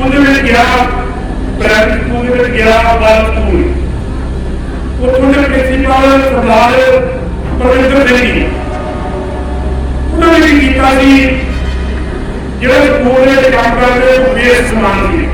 School ਦੇ ਵਿੱਚ ਗਿਆ ਪ੍ਰਾਇਮਰੀ ਸਕੂਲ ਦੇ ਵਿੱਚ ਗਿਆ ਬਾਲ ਸਕੂਲ ਉੱਥੋਂ ਦੇ ਪ੍ਰਿੰਸੀਪਲ ਸਰਦਾਰ ਪਰਮੇਸ਼ਰ ਦੇਵੀ ਉਹਨਾਂ ਨੇ ਕੀਤਾ ਸੀ, ਜਿਹੜਾ ਸਕੂਲ ਦੇ ਕੰਮ ਕਰਦੇ ਉਹ ਬੇਸ ਸਮਾਨ ਸੀ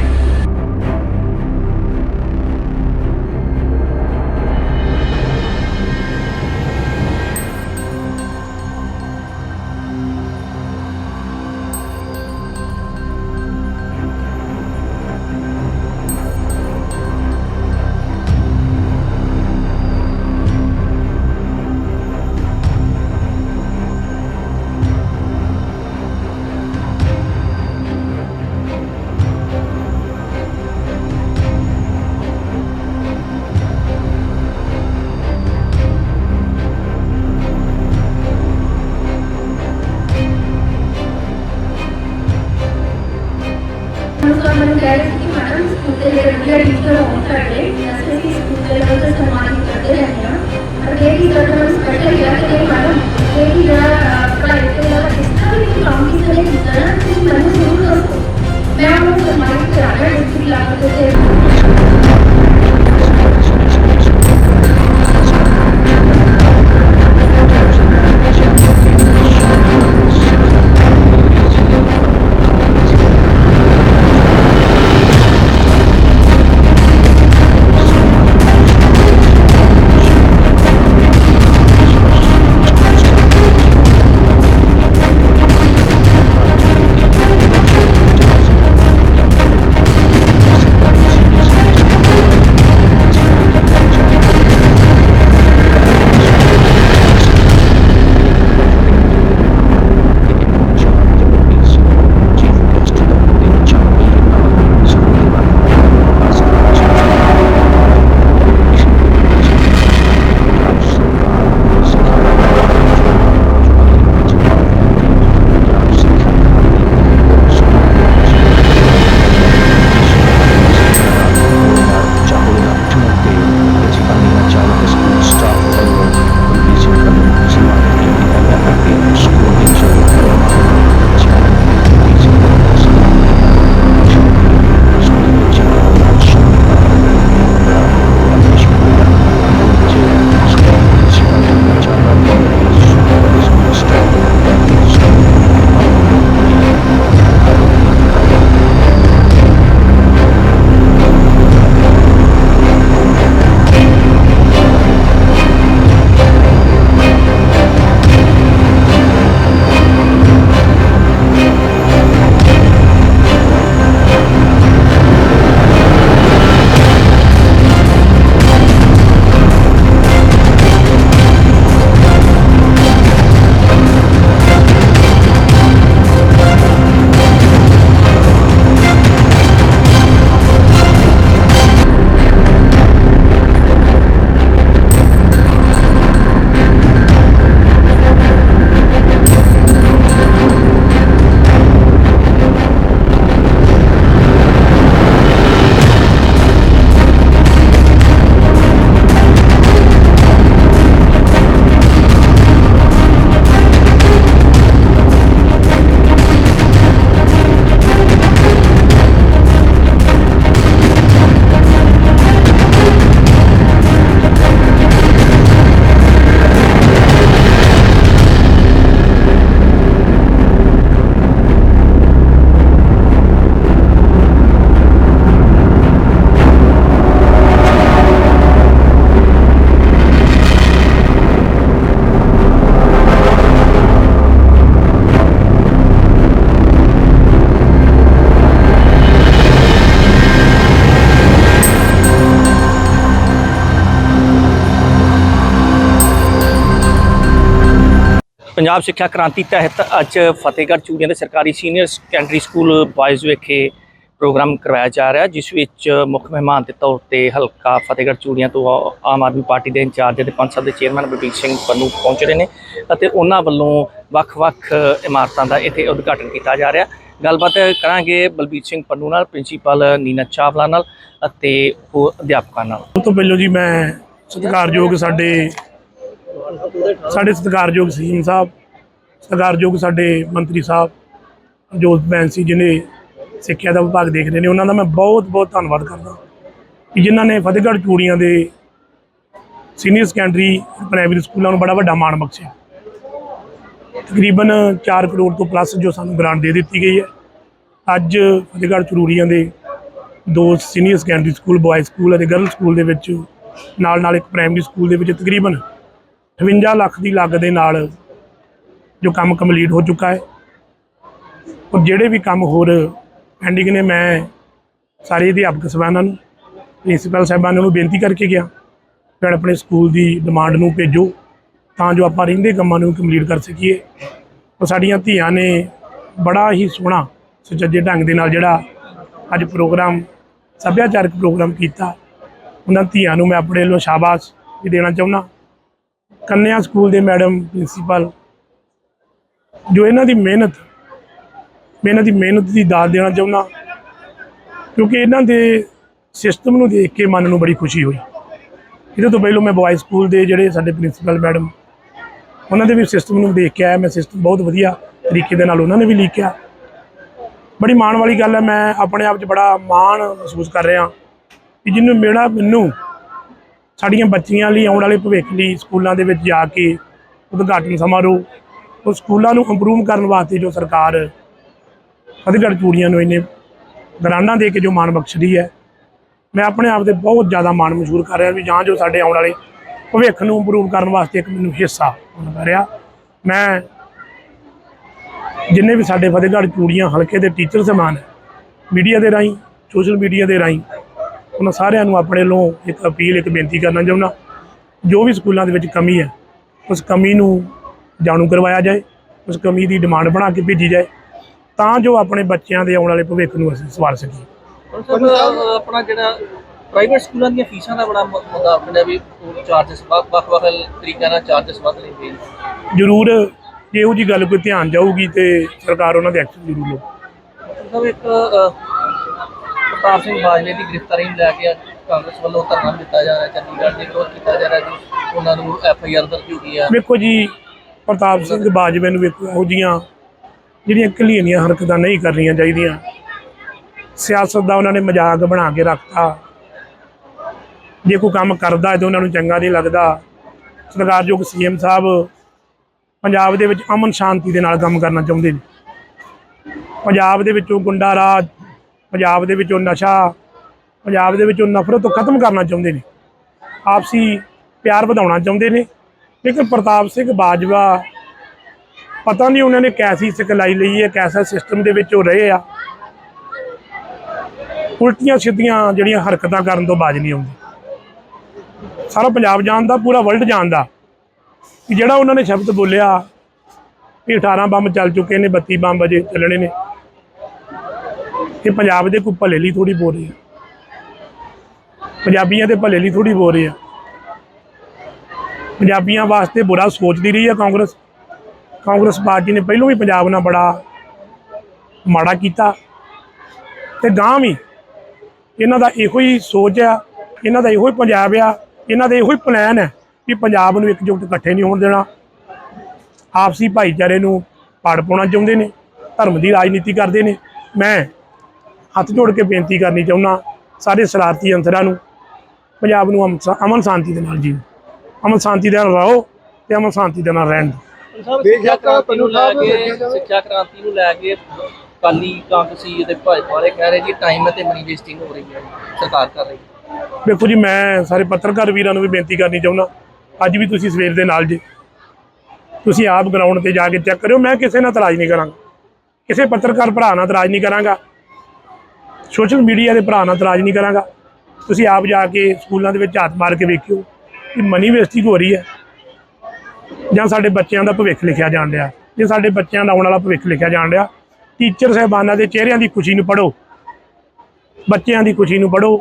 ਪੰਜਾਬ ਸਿੱਖਿਆ ਕ੍ਰਾਂਤੀ ਤਹਿਤ ਅੱਜ ਫਤਿਹਗੜ੍ਹ ਚੂੜੀਆਂ ਦੇ ਸਰਕਾਰੀ ਸੀਨੀਅਰ ਸੈਕੰਡਰੀ ਸਕੂਲ ਬਾਇਜ਼ ਵਿਖੇ ਪ੍ਰੋਗਰਾਮ ਕਰਵਾਇਆ ਜਾ ਰਿਹਾ, ਜਿਸ ਵਿੱਚ ਮੁੱਖ ਮਹਿਮਾਨ ਦੇ ਤੌਰ ਤੇ ਹਲਕਾ ਫਤਿਹਗੜ੍ਹ ਚੂੜੀਆਂ ਤੋਂ ਆਮ ਆਦਮੀ ਪਾਰਟੀ ਦੇ ਇੰਚਾਰਜ ਦੇ ਪੰਜ ਸਾਹਿਬ ਦੇ ਚੇਅਰਮੈਨ ਬਲਬੀਰ ਸਿੰਘ ਪੰਨੂ ਪਹੁੰਚ ਰਹੇ ਨੇ ਅਤੇ ਉਹਨਾਂ ਵੱਲੋਂ ਵੱਖ-ਵੱਖ ਇਮਾਰਤਾਂ ਦਾ ਇੱਥੇ ਉਦਘਾਟਨ ਕੀਤਾ ਜਾ ਰਿਹਾ। ਗੱਲਬਾਤ ਕਰਾਂਗੇ ਬਲਬੀਰ ਸਿੰਘ ਪੰਨੂ ਨਾਲ, ਪ੍ਰਿੰਸੀਪਲ ਨੀਨਾ ਚਾਵਲਾ ਨਾਲ ਅਤੇ ਹੋਰ ਅਧਿਆਪਕਾਂ ਨਾਲ। ਸਭ ਤੋਂ ਪਹਿਲਾਂ ਜੀ ਮੈਂ ਸਤਿਕਾਰਯੋਗ ਸਾਡੇ ਸਾਡੇ ਸਤਿਕਾਰਯੋਗ ਸੀਐਮ ਸਾਹਿਬ, ਸਤਿਕਾਰਯੋਗ ਸਾਡੇ ਮੰਤਰੀ ਸਾਹਿਬ, ਜੋਤ ਬੈਂਸੀ ਸੀ ਜਿਹਨੇ ਸਿੱਖਿਆ ਦਾ ਵਿਭਾਗ ਦੇਖ ਰਹੇ ਨੇ, ਉਹਨਾਂ ਦਾ ਮੈਂ ਬਹੁਤ ਬਹੁਤ ਧੰਨਵਾਦ ਕਰਦਾ ਕਿ ਜਿਨ੍ਹਾਂ ਨੇ ਫਤਿਹਗੜ੍ਹ ਚੂੜੀਆਂ ਦੇ ਸੀਨੀਅਰ ਸੈਕੰਡਰੀ ਪ੍ਰਾਇਮਰੀ ਸਕੂਲਾਂ ਨੂੰ ਬੜਾ ਵੱਡਾ ਮਾਣ ਬਖਸ਼ਿਆ। ਤਕਰੀਬਨ 4 ਕਰੋੜ ਤੋਂ ਪਲੱਸ ਜੋ ਸਾਨੂੰ ਗ੍ਰਾਂਟ ਦੇ ਦਿੱਤੀ ਗਈ ਹੈ। ਅੱਜ ਫਤਿਹਗੜ੍ਹ ਚਰੂਰੀਆਂ ਦੇ ਦੋ senior secondary school boys school ਅਤੇ ਗਰਲ ਸਕੂਲ ਦੇ ਵਿੱਚ ਨਾਲ ਨਾਲ ਇੱਕ ਪ੍ਰਾਇਮਰੀ ਸਕੂਲ ਦੇ ਵਿੱਚ ਤਕਰੀਬਨ 58 ਲੱਖ ਦੀ ਲਾਗਤ ਦੇ ਨਾਲ ਜੋ ਕੰਮ ਕੰਪਲੀਟ ਹੋ ਚੁੱਕਾ ਹੈ। ਔਰ ਜਿਹੜੇ ਵੀ ਕੰਮ ਹੋਰ ਪੈਂਡਿੰਗ ਨੇ, ਮੈਂ ਸਾਰੇ ਅਧਿਆਪਕ ਸਭਾਨਾਂ ਨੂੰ, ਪ੍ਰਿੰਸੀਪਲ ਸਾਹਿਬਾਨਾਂ ਨੂੰ ਬੇਨਤੀ ਕਰਕੇ ਗਿਆ ਕਿ ਆਪਣੇ ਸਕੂਲ ਦੀ ਡਿਮਾਂਡ ਨੂੰ ਭੇਜੋ, ਤਾਂ ਜੋ ਆਪਾਂ ਰਹਿੰਦੇ ਕੰਮਾਂ ਨੂੰ ਕੰਪਲੀਟ ਕਰ ਸਕੀਏ। ਔਰ ਸਾਡੀਆਂ ਧੀਆਂ ਨੇ ਬੜਾ ਹੀ ਸੋਹਣਾ, ਸੁਚੱਜੇ ਢੰਗ ਦੇ ਨਾਲ ਜਿਹੜਾ ਅੱਜ ਪ੍ਰੋਗਰਾਮ, ਸੱਭਿਆਚਾਰਕ ਪ੍ਰੋਗਰਾਮ ਕੀਤਾ। ਉਹਨਾਂ ਧੀਆਂ ਨੂੰ ਮੈਂ ਆਪਣੇ ਵੱਲੋਂ ਸ਼ਾਬਾਸ਼ ਵੀ ਦੇਣਾ ਚਾਹੁੰਦਾ। ਕੰਨਿਆ ਸਕੂਲ ਦੇ ਮੈਡਮ, ਪ੍ਰਿੰਸੀਪਲ, ਜੋ ਇਹਨਾਂ ਦੀ ਮਿਹਨਤ, ਮੈਂ ਇਹਨਾਂ ਦੀ ਮਿਹਨਤ ਦੀ ਦਾਤ ਦੇਣਾ ਚਾਹੁੰਦਾ, ਕਿਉਂਕਿ ਇਹਨਾਂ ਦੇ ਸਿਸਟਮ ਨੂੰ ਦੇਖ ਕੇ ਮਨ ਨੂੰ ਬੜੀ ਖੁਸ਼ੀ ਹੋਈ। ਇਹਦੇ ਤੋਂ ਪਹਿਲਾਂ ਮੈਂ ਬॉयਜ਼ ਸਕੂਲ ਦੇ ਜਿਹੜੇ ਸਾਡੇ ਪ੍ਰਿੰਸੀਪਲ ਮੈਡਮ, ਉਹਨਾਂ ਦੇ ਵੀ ਸਿਸਟਮ ਨੂੰ ਦੇਖ ਕੇ ਆਇਆ, ਮੈਂ ਸਿਸਟਮ ਬਹੁਤ ਵਧੀਆ ਤਰੀਕੇ ਦੇ ਨਾਲ ਉਹਨਾਂ ਨੇ ਵੀ ਲਿਖਿਆ। ਬੜੀ ਮਾਣ ਵਾਲੀ ਗੱਲ ਹੈ, ਮੈਂ ਆਪਣੇ ਆਪ 'ਚ ਬੜਾ ਮਾਣ ਮਹਿਸੂਸ ਕਰ ਰਿਹਾ ਕਿ ਜਿਹਨੂੰ ਮੇਰਾ, ਮੈਨੂੰ ਸਾਡੀਆਂ ਬੱਚੀਆਂ ਲਈ ਆਉਣ ਵਾਲੇ ਭਵਿੱਖ ਲਈ ਸਕੂਲਾਂ ਦੇ ਵਿੱਚ ਜਾ ਕੇ ਉਦਘਾਟਨ ਸਮਾਰੋਹ, ਉਹ ਸਕੂਲਾਂ ਨੂੰ ਇੰਪਰੂਵ ਕਰਨ ਵਾਸਤੇ ਜੋ ਸਰਕਾਰ ਫਤਿਹਗੜ੍ਹ ਚੂੜੀਆਂ ਨੂੰ ਇਹਨੇ ਗਰਾਂਡਾਂ ਦੇ ਕੇ ਜੋ ਮਾਣ ਬਖਸ਼ਦੀ ਹੈ, ਮੈਂ ਆਪਣੇ ਆਪ ਤੇ ਬਹੁਤ ਜ਼ਿਆਦਾ ਮਾਣ ਮਸ਼ਹੂਰ ਕਰ ਰਿਹਾ ਵੀ ਜਾਂ ਜੋ ਸਾਡੇ ਆਉਣ ਵਾਲੇ ਭਵਿੱਖ ਨੂੰ ਇੰਪਰੂਵ ਕਰਨ ਵਾਸਤੇ ਇੱਕ ਮੈਨੂੰ ਹਿੱਸਾ ਹੋਣਾ ਰਿਹਾ। ਮੈਂ ਜਿੰਨੇ ਵੀ ਸਾਡੇ ਫਤਿਹਗੜ੍ਹ ਚੂੜੀਆਂ ਹਲਕੇ ਦੇ ਟੀਚਰ ਸਮਾਨ ਮੀਡੀਆ ਦੇ ਰਾਹੀਂ ਸੋਸ਼ਲ ਮੀਡੀਆ ਦੇ ਰਾਹੀਂ ਉਹਨਾਂ ਸਾਰਿਆਂ ਨੂੰ ਆਪਣੇ ਵੱਲੋਂ ਇੱਕ ਅਪੀਲ ਇੱਕ ਬੇਨਤੀ ਕਰਨਾ ਚਾਹੁੰਦਾ ਜੋ ਵੀ ਸਕੂਲਾਂ ਦੇ ਵਿੱਚ ਕਮੀ ਹੈ ਉਸ ਕਮੀ ਨੂੰ ਜਾਣੂ ਕਰਵਾਇਆ ਜਾਏ ਉਸ ਕਮੀ ਦੀ ਡਿਮਾਂਡ ਬਣਾ ਕੇ ਭੇਜੀ ਜਾਏ ਤਾਂ ਜੋ ਆਪਣੇ ਬੱਚਿਆਂ ਦੇ ਆਉਣ ਵਾਲੇ ਭਵਿੱਖ ਨੂੰ ਅਸੀਂ ਸਵਾਰ ਸਕੀਏ। ਜ਼ਰੂਰ ਜੇ ਜੀ ਗੱਲ ਕੋਈ ਧਿਆਨ ਜਾਊਗੀ ਤੇ ਸਰਕਾਰ ਉਹਨਾਂ ਦੇ ਐਕਸ਼ਨ ਜ਼ਰੂਰ ਲਓ ਮਤਲਬ ਇੱਕ ਅ, ਸਿੰਘ ਬਾਜਵੇ ਦੀ ਗ੍ਰਿਫਤਾਰੀ ਨੂੰ ਲੈ ਕੇ ਕਾਂਗਰਸ ਵੱਲੋਂ ਧਰਨਾ ਦਿੱਤਾ ਜਾ ਰਿਹਾ ਚੰਡੀਗੜ੍ਹ ਦੇ ਵਿਰੋਧ ਕੀਤਾ ਜਾ ਰਿਹਾ ਜੀ ਉਹਨਾਂ ਨੂੰ ਐਫ ਆਈ ਆਰ ਦਰਜ ਹੋ ਗਈ ਆ। ਵੇਖੋ ਜੀ ਪ੍ਰਤਾਪ ਸਿੰਘ ਬਾਜਵੇ ਨੂੰ ਵੇਖੋ ਇਹੋ ਜਿਹੜੀਆਂ ਘਲੀਆਂ ਹਰਕਤਾਂ ਨਹੀਂ ਕਰਨੀਆਂ ਚਾਹੀਦੀਆਂ। ਸਿਆਸਤ ਦਾ ਉਹਨਾਂ ਨੇ ਮਜ਼ਾਕ ਬਣਾ ਕੇ ਰੱਖਤਾ। ਜੇ ਕੋਈ ਕੰਮ ਕਰਦਾ ਹੈ ਤਾਂ ਉਹਨਾਂ ਨੂੰ ਚੰਗਾ ਨਹੀਂ ਲੱਗਦਾ। ਸਰਕਾਰਯੋਗ ਸੀਐਮ ਸਾਹਿਬ ਪੰਜਾਬ ਦੇ ਵਿੱਚ ਅਮਨ ਸ਼ਾਂਤੀ ਦੇ ਨਾਲ ਕੰਮ ਕਰਨਾ ਚਾਹੁੰਦੇ ਨੇ। ਪੰਜਾਬ ਦੇ ਵਿੱਚੋਂ ਗੁੰਡਾ ਰਾਜ ਪੰਜਾਬ ਦੇ ਵਿੱਚ ਉਹ ਨਸ਼ਾ, ਪੰਜਾਬ ਦੇ ਵਿੱਚ ਉਹ ਨਫ਼ਰਤ ਤੋਂ ਖਤਮ ਕਰਨਾ ਚਾਹੁੰਦੇ ਨੇ। ਆਪਸੀ ਪਿਆਰ ਵਧਾਉਣਾ ਚਾਹੁੰਦੇ ਨੇ। ਲੇਕਿਨ ਪ੍ਰਤਾਪ ਸਿੰਘ ਬਾਜਵਾ, ਪਤਾ ਨਹੀਂ ਉਹਨਾਂ ਨੇ ਕੈਸੀ ਸਿਖਲਾਈ ਲਈ ਹੈ, ਕੈਸਾ ਸਿਸਟਮ ਦੇ ਵਿੱਚ ਉਹ ਰਹੇ ਆ। ਉਲਟੀਆਂ ਸਿੱਧੀਆਂ ਜਿਹੜੀਆਂ ਹਰਕਤਾਂ ਕਰਨ ਤੋਂ ਬਾਜ ਨਹੀਂ ਆਉਂਦੀ। ਸਾਰਾ ਪੰਜਾਬ ਜਾਣਦਾ ਪੂਰਾ ਵਰਲਡ ਜਾਣਦਾ ਕਿ ਜਿਹੜਾ ਉਹਨਾਂ ਨੇ ਸ਼ਬਦ ਬੋਲਿਆ ਕਿ 18 ਬੰਬ ਚੱਲ ਚੁੱਕੇ ਨੇ 32 ਬੰਬ ਅਜੇ ਚੱਲਣੇ ਨੇ। ਇਹ ਪੰਜਾਬ ਦੇ ਕੋਈ ਭਲੇ ਲਈ ਥੋੜੀ ਬੋਲ ਰਹੇ ਆ। ਪੰਜਾਬੀਆਂ ਦੇ ਭਲੇ ਲਈ ਥੋੜੀ ਬੋਲ ਰਹੇ ਆ। ਪੰਜਾਬੀਆਂ ਵਾਸਤੇ ਬੁਰਾ ਸੋਚਦੀ ਰਹੀ ਆ ਕਾਂਗਰਸ। ਕਾਂਗਰਸ ਪਾਰਟੀ ਨੇ ਪਹਿਲਾਂ ਵੀ ਪੰਜਾਬ ਨਾਲ ਬੜਾ ਮਾੜਾ ਕੀਤਾ। ਤੇ ਗਾਂ ਵੀ ਇਹਨਾਂ ਦਾ ਇਹੋ ਹੀ ਸੋਚ ਆ, ਇਹਨਾਂ ਦਾ ਇਹੋ ਹੀ ਪੰਜਾਬ ਆ, ਇਹਨਾਂ ਦਾ ਇਹੋ ਹੀ ਪਲਾਨ ਹੈ ਕਿ ਪੰਜਾਬ ਨੂੰ ਇਕਜੁੱਟ ਇਕੱਠੇ ਨਹੀਂ ਹੋਣ ਦੇਣਾ। ਆਪਸੀ ਭਾਈਚਾਰੇ ਨੂੰ ਪਾੜ ਪਾਉਣਾ ਚਾਹੁੰਦੇ ਨੇ, ਧਰਮ ਦੀ ਰਾਜਨੀਤੀ ਕਰਦੇ ਨੇ। ਮੈਂ ਹੱਥ ਜੋੜ ਕੇ ਬੇਨਤੀ ਕਰਨੀ ਚਾਹੁੰਦਾ ਸਾਰੇ ਸ਼ਰਾਰਤੀ ਅੰਸਰਾਂ ਨੂੰ ਪੰਜਾਬ ਨੂੰ ਅਮਨ ਸ਼ਾਂਤੀ ਦੇ ਨਾਲ ਜੀਓ। ਅਮਨ ਸ਼ਾਂਤੀ ਦੇ ਨਾਲ ਰਹੋ ਤੇ ਅਮਨ ਸ਼ਾਂਤੀ ਦੇ ਨਾਲ ਰਹਿਣ ਦਿਓ। ਸਾਹਿਬ ਸਿੱਖਿਆ ਕ੍ਰਾਂਤੀ ਨੂੰ ਲੈ ਕੇ ਸਿੱਖਿਆ ਕ੍ਰਾਂਤੀ ਨੂੰ ਲੈ ਕੇ ਕਾਲੀ ਕਾਂਗਰਸੀ ਅਤੇ ਭਾਜਪਾ ਵਾਲੇ ਕਹਿ ਰਹੇ ਜੀ ਟਾਈਮ ਅਤੇ ਮਨੀ ਵੇਸਟਿੰਗ ਹੋ ਰਹੀ ਹੈ ਸਰਕਾਰ ਕਰ ਰਹੀ ਹੈ। ਵੇਖੋ ਜੀ ਮੈਂ ਸਾਰੇ ਪੱਤਰਕਾਰ ਵੀਰਾਂ ਨੂੰ ਵੀ ਬੇਨਤੀ ਕਰਨੀ ਚਾਹੁੰਦਾ ਅੱਜ ਵੀ ਤੁਸੀਂ ਸਵੇਰ ਦੇ ਨਾਲ ਜੀ। ਤੁਸੀਂ ਆਪ ਗਰਾਊਂਡ ਤੇ ਜਾ ਕੇ ਚੈੱਕ ਕਰਿਓ ਮੈਂ ਕਿਸੇ ਨਾਲ ਇਤਰਾਜ਼ ਨਹੀਂ ਕਰਾਂਗਾ। ਕਿਸੇ ਪੱਤਰਕਾਰ ਭਰਾ ਨਾਲ ਇਤਰਾਜ਼ ਨਹੀਂ ਕਰਾਂਗਾ। ਸੋਸ਼ਲ ਮੀਡੀਆ ਦੇ ਭਰਾ ਨਾਲ ਤਰਾਜ ਨਹੀਂ ਕਰਾਂਗਾ। ਤੁਸੀਂ ਆਪ ਜਾ ਕੇ ਸਕੂਲਾਂ ਦੇ ਵਿੱਚ ਹੱਥ ਮਾਰ ਕੇ ਵੇਖਿਓ ਕਿ ਮਨੀ ਵੇਸਟਿੰਗ ਹੋ ਰਹੀ ਹੈ। ਜਾਂ ਸਾਡੇ ਬੱਚਿਆਂ ਦਾ ਭਵਿੱਖ ਲਿਖਿਆ ਜਾਣ ਰਿਹਾ ਜਾਂ ਸਾਡੇ ਬੱਚਿਆਂ ਦਾ ਆਉਣ ਵਾਲਾ ਭਵਿੱਖ ਲਿਖਿਆ ਜਾਣ ਰਿਹਾ ਟੀਚਰ ਸਾਹਿਬਾਨਾਂ ਦੇ ਚਿਹਰਿਆਂ ਦੀ ਖੁਸ਼ੀ ਨੂੰ ਪੜੋ ਬੱਚਿਆਂ ਦੀ ਖੁਸ਼ੀ ਨੂੰ ਪੜੋ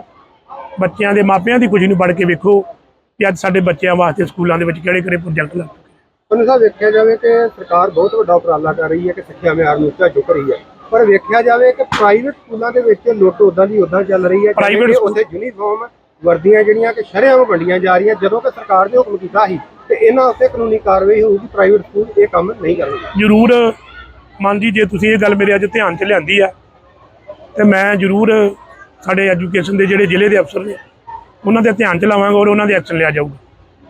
ਬੱਚਿਆਂ ਦੇ ਮਾਪਿਆਂ ਦੀ ਖੁਸ਼ੀ ਨੂੰ ਪੜ੍ਹ ਕੇ ਵੇਖੋ ਕਿ ਅੱਜ ਸਾਡੇ ਬੱਚਿਆਂ ਵਾਸਤੇ ਸਕੂਲਾਂ ਦੇ ਵਿੱਚ ਕਿਹੜੇ ਕਿਹੜੇ ਪ੍ਰੋਜੈਕਟ ਲੱਗ ਤੁਹਾਨੂੰ ਸਾਹਿਬ ਵੇਖਿਆ ਜਾਵੇ ਕਿ ਸਰਕਾਰ ਬਹੁਤ ਵੱਡਾ ਉਪਰਾਲਾ ਕਰ ਰਹੀ ਹੈ ਕਿ ਸਿੱਖਿਆ ਮਿਆਰ ਨੂੰ ਉੱਚਾ ਚੁੱਕ ਰਹੀ ਹੈ। ਪਰ ਵੇਖਿਆ ਜਾਵੇ ਕਿ ਪ੍ਰਾਈਵੇਟ ਸਕੂਲਾਂ ਦੇ ਵਿੱਚ ਲੁੱਟ ਉਦਾਂ ਦੀ ਉਦਾਂ ਚੱਲ ਰਹੀ ਹੈ ਸਕੂਲ- ਉੱਥੇ ਯੂਨੀਫਾਰਮ ਵਰਦੀਆਂ ਜਿਹੜੀਆਂ ਕਿ ਸ਼ਰੇਆਮ ਵੰਡੀਆਂ ਜਾ ਰਹੀਆਂ ਜਦੋਂ ਕਿ ਸਰਕਾਰ ਨੇ ਹੁਕਮ ਕੀਤਾ ਸੀ ਤੇ ਇਹਨਾਂ ਉੱਤੇ ਕਾਨੂੰਨੀ ਕਾਰਵਾਈ ਹੋਊਗੀ ਪ੍ਰਾਈਵੇਟ ਸਕੂਲ ਇਹ ਕੰਮ ਨਹੀਂ ਕਰਨਗੇ। ਜ਼ਰੂਰ ਮਨ ਜੀ ਜੇ ਤੁਸੀਂ ਇਹ ਗੱਲ ਮੇਰੇ ਅੱਜ ਧਿਆਨ 'ਚ ਲਿਆਂਦੀ ਆ ਤੇ ਮੈਂ ਜ਼ਰੂਰ ਸਾਡੇ ਐਜੂਕੇਸ਼ਨ ਦੇ ਜਿਹੜੇ ਜ਼ਿਲ੍ਹੇ ਦੇ ਅਫਸਰ ਨੇ ਉਹਨਾਂ ਦੇ ਧਿਆਨ 'ਚ ਲਾਵਾਂਗਾ ਔਰ ਉਹਨਾਂ ਦੇ ਐਕਸ਼ਨ ਲਿਆ ਜਾਊਗਾ।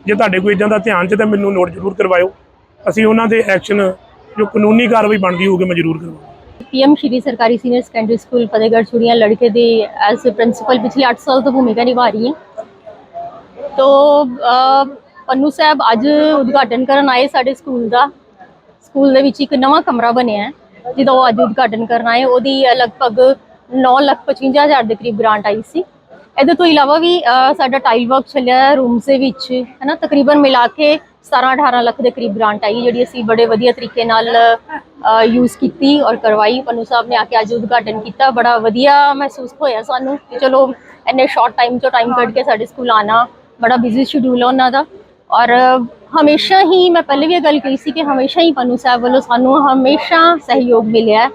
ਜੇ ਤੁਹਾਡੇ ਕੋਈ ਇਦਾਂ ਦਾ ਧਿਆਨ 'ਚ ਤਾਂ ਮੈਨੂੰ ਨੋਟ ਜ਼ਰੂਰ ਕਰਵਾਇਓ। ਅਸੀਂ ਉਹਨਾਂ ਦੇ ਐਕਸ਼ਨ ਜੋ ਕਾਨੂੰਨੀ ਕਾਰਵਾਈ ਬਣਦੀ ਹੋਊਗੀ ਮੈਂ ਜ਼ਰੂਰ ਕਰਵਾਵਾਂਗਾ। ਪੀਐਮ ਸ਼੍ਰੀ ਸਰਕਾਰੀ senior secondary school, Fatehgarh Churian, ਲੜਕੇ ਦੇ ਐਜ਼ ਪ੍ਰਿੰਸੀਪਲ ਪਿਛਲੇ 8 ਸਾਲ ਤੋਂ ਭੂਮਿਕਾ ਨਿਭਾ ਰਹੀ ਹਾਂ। ਤੋ ਪੰਨੂ ਸਾਹਿਬ, ਅੱਜ ਉਦਘਾਟਨ ਕਰਨ ਆਏ ਸਾਡੇ ਸਕੂਲ ਦਾ। ਸਕੂਲ ਦੇ ਵਿੱਚ ਇੱਕ ਨਵਾਂ ਕਮਰਾ ਬਣਿਆ ਹੈ, ਜਿਹਦਾ ਉਹ ਅੱਜ ਉਦਘਾਟਨ ਕਰਨ ਆਏ। ਉਹਦੀ ਲਗਭਗ 9 ਲੱਖ 55 ਹਜ਼ਾਰ ਦੇ ਕਰੀਬ ਗ੍ਰਾਂਟ ਆਈ ਸੀ। ਇਹਦੇ ਤੋਂ ਇਲਾਵਾ ਵੀ ਸਾਡਾ ਟਾਈਲ ਵਰਕ ਚੱਲਿਆ ਰੂਮਸ ਦੇ ਵਿੱਚ ਹੈ ਨਾ ਤਕਰੀਬਨ ਮਿਲਾ ਕੇ 17 18 ਲੱਖ ਦੇ ਕਰੀਬ ਗ੍ਰਾਂਟ ਆਈ, ਜਿਹੜੀ ਅਸੀਂ ਬੜੇ ਵਧੀਆ ਤਰੀਕੇ ਨਾਲ ਯੂਜ਼ ਕੀਤੀ ਔਰ ਕਰਵਾਈ। ਪੰਨੂ ਸਾਹਿਬ ਨੇ ਆ ਕੇ ਅੱਜ ਉਦਘਾਟਨ ਕੀਤਾ। ਬੜਾ ਵਧੀਆ ਮਹਿਸੂਸ ਹੋਇਆ ਸਾਨੂੰ ਕਿ ਚਲੋ, ਇੰਨੇ ਸ਼ਾਰਟ ਟਾਈਮ 'ਚੋਂ ਟਾਈਮ ਕੱਢ ਕੇ ਸਾਡੇ ਸਕੂਲ ਆਣਾ ਬੜਾ ਬਿਜ਼ੀ ਸ਼ਡਿਊਲ ਹੈ ਉਹਨਾਂ ਦਾ। ਔਰ ਹਮੇਸ਼ਾ ਹੀ, ਮੈਂ ਪਹਿਲੇ ਵੀ ਇਹ ਗੱਲ ਕਹੀ ਸੀ ਕਿ ਹਮੇਸ਼ਾ ਹੀ ਪੰਨੂ ਸਾਹਿਬ ਵੱਲੋਂ ਸਾਨੂੰ ਹਮੇਸ਼ਾ ਸਹਿਯੋਗ ਮਿਲਿਆ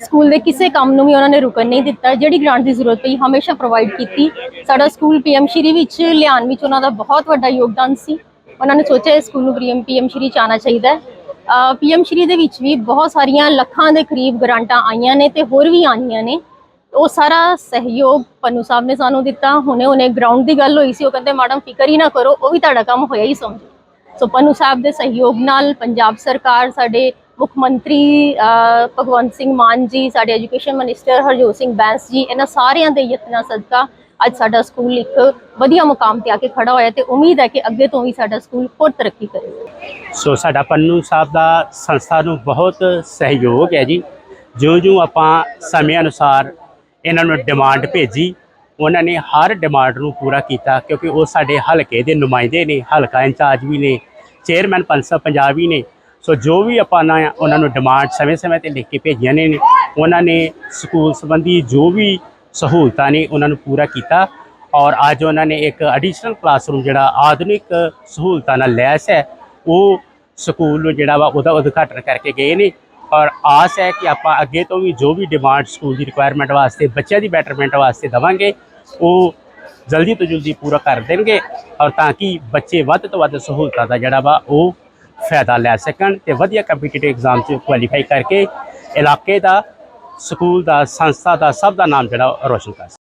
ਸਕੂਲ ਦੇ ਕਿਸੇ ਕੰਮ ਨੂੰ ਵੀ ਉਹਨਾਂ ਨੇ ਰੁਕਣ ਨਹੀਂ ਦਿੱਤਾ। ਜਿਹੜੀ ਗ੍ਰਾਂਟ ਦੀ ਜ਼ਰੂਰਤ ਪਈ, ਹਮੇਸ਼ਾ ਪ੍ਰੋਵਾਈਡ ਕੀਤੀ। ਸਾਡਾ ਸਕੂਲ ਪੀਐਮ ਸ਼੍ਰੀ ਵਿੱਚ, ਲਿਆਉਣ ਵਿੱਚ ਉਹਨਾਂ ਦਾ ਬਹੁਤ ਵੱਡਾ ਯੋਗਦਾਨ ਸੀ। ਉਹਨਾਂ ਨੇ ਸੋਚਿਆ ਇਸ ਸਕੂਲ ਨੂੰ ਪੀਐਮ ਪੀਐਮ ਸ਼੍ਰੀ ਚ ਆਉਣਾ ਚਾਹੀਦਾ ਹੈ। ਪੀਐਮ ਸ਼੍ਰੀ ਦੇ ਵਿੱਚ ਵੀ ਬਹੁਤ ਸਾਰੀਆਂ ਲੱਖਾਂ ਦੇ ਕਰੀਬ ਗ੍ਰਾਂਟਾਂ ਆਈਆਂ ਨੇ ਤੇ ਹੋਰ ਵੀ ਆਈਆਂ ਨੇ। ਉਹ ਸਾਰਾ ਸਹਿਯੋਗ ਪੰਨੂ ਸਾਹਿਬ ਨੇ ਸਾਨੂੰ ਦਿੱਤਾ। ਹੁਣੇ ਹੁਣੇ ਗਰਾਊਂਡ ਦੀ ਗੱਲ ਹੋਈ ਸੀ, ਉਹ ਕਹਿੰਦੇ, ਮੈਡਮ, ਫਿਕਰ ਹੀ ਨਾ ਕਰੋ, ਉਹ ਵੀ ਤੁਹਾਡਾ ਕੰਮ ਹੋਇਆ ਹੀ ਸਮਝੋ। ਸੋ ਪੰਨੂ ਸਾਹਿਬ ਦੇ ਸਹਿਯੋਗ ਨਾਲ ਪੰਜਾਬ ਸਰਕਾਰ, ਸਾਡੇ ਮੁੱਖ ਮੰਤਰੀ ਭਗਵੰਤ ਸਿੰਘ ਮਾਨ ਜੀ, ਸਾਡੇ ਐਜੂਕੇਸ਼ਨ ਮਿਨਿਸਟਰ ਹਰਜੋਤ ਸਿੰਘ ਬੈਂਸ ਜੀ, ਇਹਨਾਂ ਸਾਰਿਆਂ ਦੇ ਯਤਨਾਂ ਸਦਕਾ ਅੱਜ ਸਾਡਾ ਸਕੂਲ ਇੱਕ ਵਧੀਆ ਮੁਕਾਮ ਤੇ ਆ ਕੇ ਖੜਾ ਹੋਇਆ ਤੇ ਉਮੀਦ ਹੈ ਕਿ ਅੱਗੇ ਤੋਂ ਵੀ ਸਾਡਾ ਸਕੂਲ ਹੋਰ ਤਰੱਕੀ ਕਰੇ ਸੋ ਸਾਡਾ ਪੰਨੂ ਸਾਹਿਬ ਦਾ ਸੰਸਥਾ ਨੂੰ ਬਹੁਤ ਸਹਿਯੋਗ ਹੈ ਜੀ। ਜਿਉਂ-ਜਿਉਂ ਆਪਾਂ ਸਮੇਂ ਅਨੁਸਾਰ ਇਹਨਾਂ ਨੂੰ ਡਿਮਾਂਡ ਭੇਜੀ, ਉਹਨਾਂ ਨੇ ਹਰ ਡਿਮਾਂਡ ਨੂੰ ਪੂਰਾ ਕੀਤਾ ਕਿਉਂਕਿ ਉਹ ਸਾਡੇ ਹਲਕੇ ਦੇ ਨੁਮਾਇੰਦੇ ਨੇ, ਹਲਕਾ ਇੰਚਾਰਜ ਵੀ ਨੇ ਚੇਅਰਮੈਨ ਪੰਸਾ ਪੰਜਾਬ ਵੀ ਨੇ। ਸੋ ਜੋ ਵੀ ਆਪਾਂ ਨਾ ਉਹਨਾਂ ਨੂੰ ਡਿਮਾਂਡ ਸਮੇਂ-ਸਮੇਂ ਤੇ ਲਿਖ ਕੇ ਭੇਜੀਆਂ ਨੇ, ਉਹਨਾਂ ਨੇ ਸਕੂਲ ਸੰਬੰਧੀ ਜੋ ਵੀ ਸਹੂਲਤਾਂ ਨੇ ਉਹਨਾਂ ਨੂੰ ਪੂਰਾ ਕੀਤਾ ਔਰ ਅੱਜ ਉਹਨਾਂ ਨੇ ਇੱਕ ਐਡੀਸ਼ਨਲ ਕਲਾਸਰੂਮ ਜਿਹੜਾ ਆਧੁਨਿਕ ਸਹੂਲਤਾਂ ਨਾਲ ਲੈਸ ਹੈ, ਉਹ ਸਕੂਲ ਨੂੰ ਜਿਹੜਾ ਵਾ ਉਹਦਾ ਉਦਘਾਟਨ ਕਰਕੇ ਗਏ ਨੇ ਔਰ ਆਸ ਹੈ ਕਿ ਆਪਾਂ ਅੱਗੇ ਤੋਂ ਵੀ ਜੋ ਵੀ ਡਿਮਾਂਡ ਸਕੂਲ ਦੀ ਰਿਕੁਆਇਰਮੈਂਟ ਵਾਸਤੇ, ਬੱਚਿਆਂ ਦੀ ਬੈਟਰਮੈਂਟ ਵਾਸਤੇ ਦਵਾਂਗੇ, ਉਹ ਜਲਦੀ ਤੋਂ ਜਲਦੀ ਪੂਰਾ ਕਰ ਦੇਣਗੇ ਔਰ ਤਾਂ ਕਿ ਬੱਚੇ ਵੱਧ ਤੋਂ ਵੱਧ ਸਹੂਲਤਾਂ ਦਾ ਜਿਹੜਾ ਵਾ ਉਹ ਫਾਇਦਾ ਲੈ ਸਕਣ ਤੇ ਵਧੀਆ ਕੰਪੀਟੀਟਿਵ ਐਗਜ਼ਾਮ 'ਚ ਕੁਆਲੀਫਾਈ ਕਰਕੇ ਇਲਾਕੇ ਦਾ ਸਕੂਲ ਦਾ ਸੰਸਥਾ ਦਾ ਸਭ ਦਾ ਨਾਮ ਜਿਹੜਾ ਉਹ ਰੋਸ਼ਨ ਕਰ ਸਕਣ।